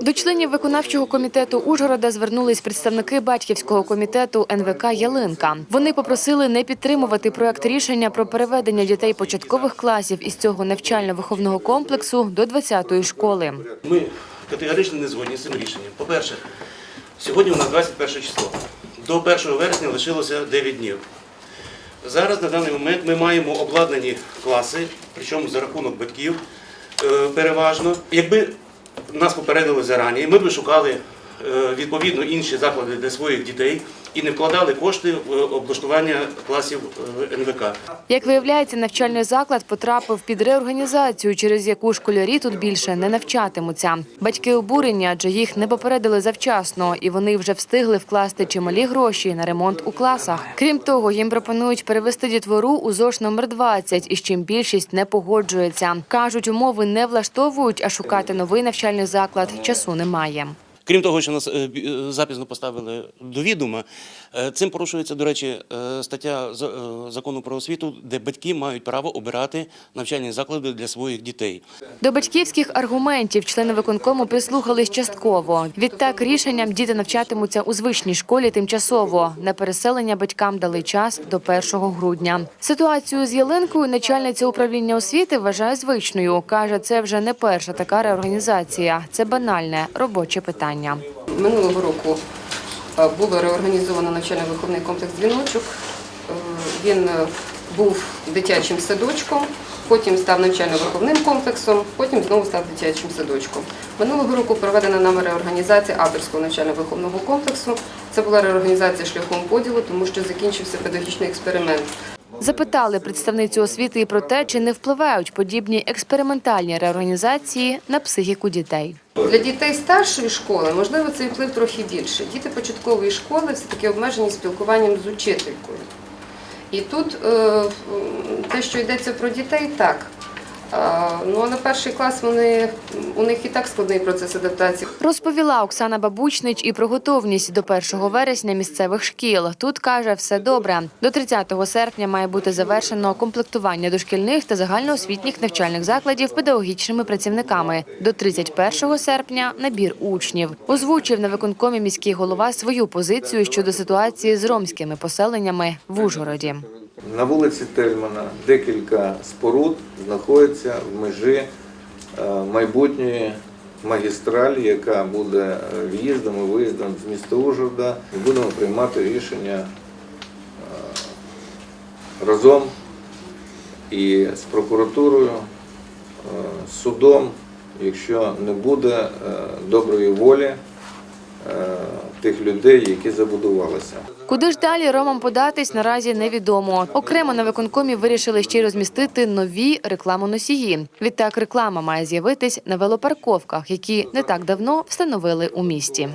До членів виконавчого комітету Ужгорода звернулись представники батьківського комітету НВК Ялинка. Вони попросили не підтримувати проект рішення про переведення дітей початкових класів із цього навчально-виховного комплексу до 20-ї школи. Ми категорично не згодні з цим рішенням. По-перше, сьогодні у нас 21 число. До 1 вересня лишилося 9 днів. Зараз на даний момент ми маємо обладнані класи, причому за рахунок батьків е, переважно. Якби нас попередили зарані, ми б шукали відповідно інші заклади для своїх дітей і не вкладали кошти в облаштування класів е, НВК. Як виявляється, навчальний заклад потрапив під реорганізацію, через яку школярі тут більше не навчатимуться. Батьки обурені, адже їх не попередили завчасно, і вони вже встигли вкласти чималі гроші на ремонт у класах. Крім того, їм пропонують перевести дітвору у ЗОШ номер 20, із чим більшість не погоджується. кажуть, умови не влаштовують, а шукати новий навчальний заклад часу немає. Крім того, що нас е, е, запізно поставили до відома, е, цим порушується, до речі, стаття за- закону про освіту, де батьки мають право обирати навчальні заклади для своїх дітей. До батьківських аргументів члени виконкому прислухались частково. Відтак рішенням діти навчатимуться у звичній школі тимчасово. На переселення батькам дали час до 1 грудня. Ситуацію з Ялинкою начальниця управління освіти вважає звичною. каже, це вже не перша така реорганізація. Це банальне робоче питання. Минулого року е, було реорганізовано навчально-виховний комплекс «Дзвіночок». Е, Він був дитячим садочком, потім став навчально-виховним комплексом, потім знову став дитячим садочком. Минулого року проведена нами реорганізація Аперського навчально-виховного комплексу. Це була реорганізація шляхом поділу, тому що закінчився педагогічний експеримент. Запитали представницю освіти і про те, чи не впливають подібні експериментальні реорганізації на психіку дітей. Для дітей старшої школи, можливо, цей вплив трохи більше. Діти початкової школи все-таки обмежені спілкуванням з учителькою. І тут е, те, що йдеться про дітей, так. Ну а на перший клас вони у них і так складний процес адаптації. Розповіла Оксана Бабучнич і про готовність до 1 вересня місцевих шкіл. Тут каже, все добре. До 30 серпня має бути завершено комплектування дошкільних та загальноосвітніх навчальних закладів педагогічними працівниками. До 31 серпня набір учнів. Озвучив на виконкомі міський голова свою позицію щодо ситуації з ромськими поселеннями в Ужгороді. На вулиці Тельмана декілька споруд знаходяться в межі е, майбутньої магістралі, яка буде е, в'їздом і виїздом з міста Ужгорода. І будемо приймати рішення е, разом і з прокуратурою, судом, якщо не буде доброї волі тих людей, які забудувалися. Куди ж далі Ромам податись наразі невідомо. Окремо на виконкомі вирішили ще й розмістити нові рекламоносії. Відтак реклама має з'явитись на велопарковках, які не так давно встановили у місті.